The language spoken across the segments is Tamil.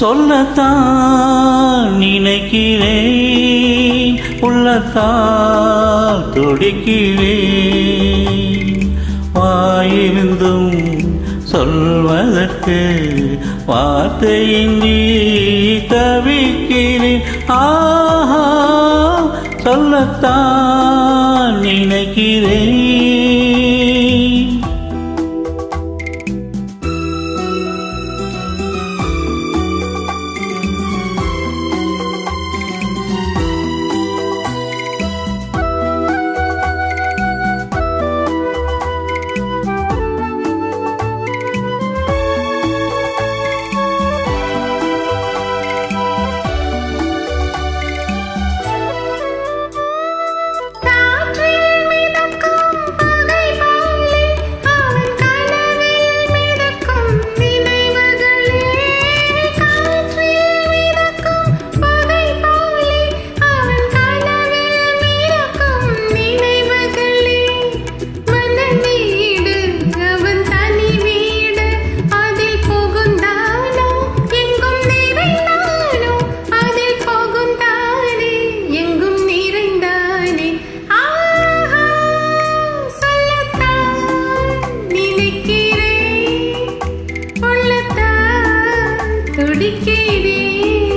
சொல்லத்தான் நினைக்கிறேன் உள்ளத்தால் துடிக்கிறேன். வாயிருந்தும் சொல்வதற்கு வார்த்தையின்றி தவிக்கிறேன். ஆஹா சொல்லத்தான் நினைக்கிறேன். துடிக்கிறேன்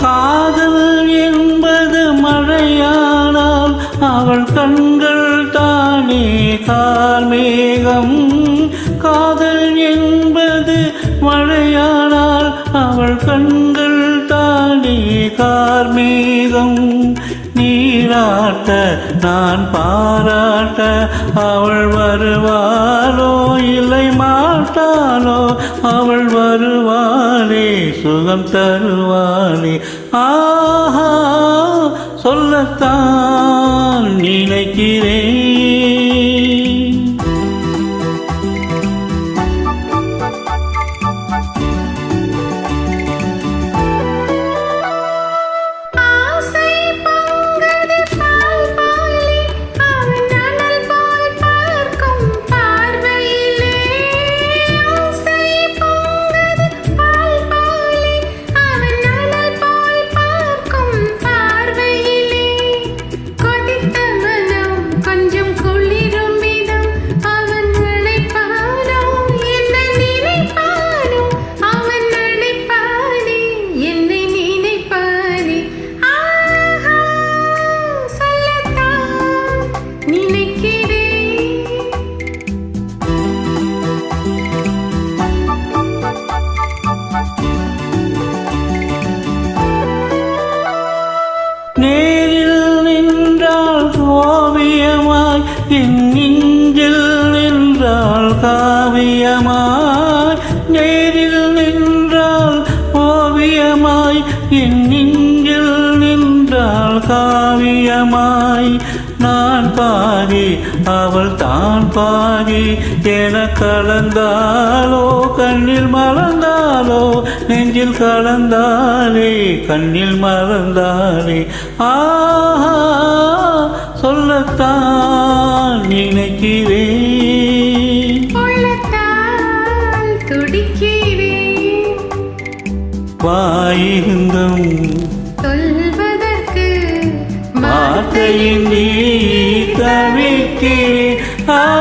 காதல் என்பது மழையானால் அவள் கண்கள் மேகம். காதல் என்பது மழையானால் அவள் கண்கள் தானே கார்மேகம் நீராட்ட நான் பாராட்ட அவள் வருவாளோ இல்லை மாட்டாளோ அவள் வருவாளே சுகம் தருவாளே. ஆஹா சொல்லத்தான் நினைக்கிறேன். நேரில் நின்றால் ஓவியமாய் என் நெஞ்சில் நின்றால் காவியமாய். காவியமாய் நான் பாதி அவள் தான் பாதி என கலந்தாலோ கண்ணில் மறந்தாலோ நெஞ்சில் கலந்தாலே கண்ணில் மறந்தாலே ஆஹா சொல்லத்தான் நினைக்கிறேன். உள்ளத்தால் தவிக்கிறேன்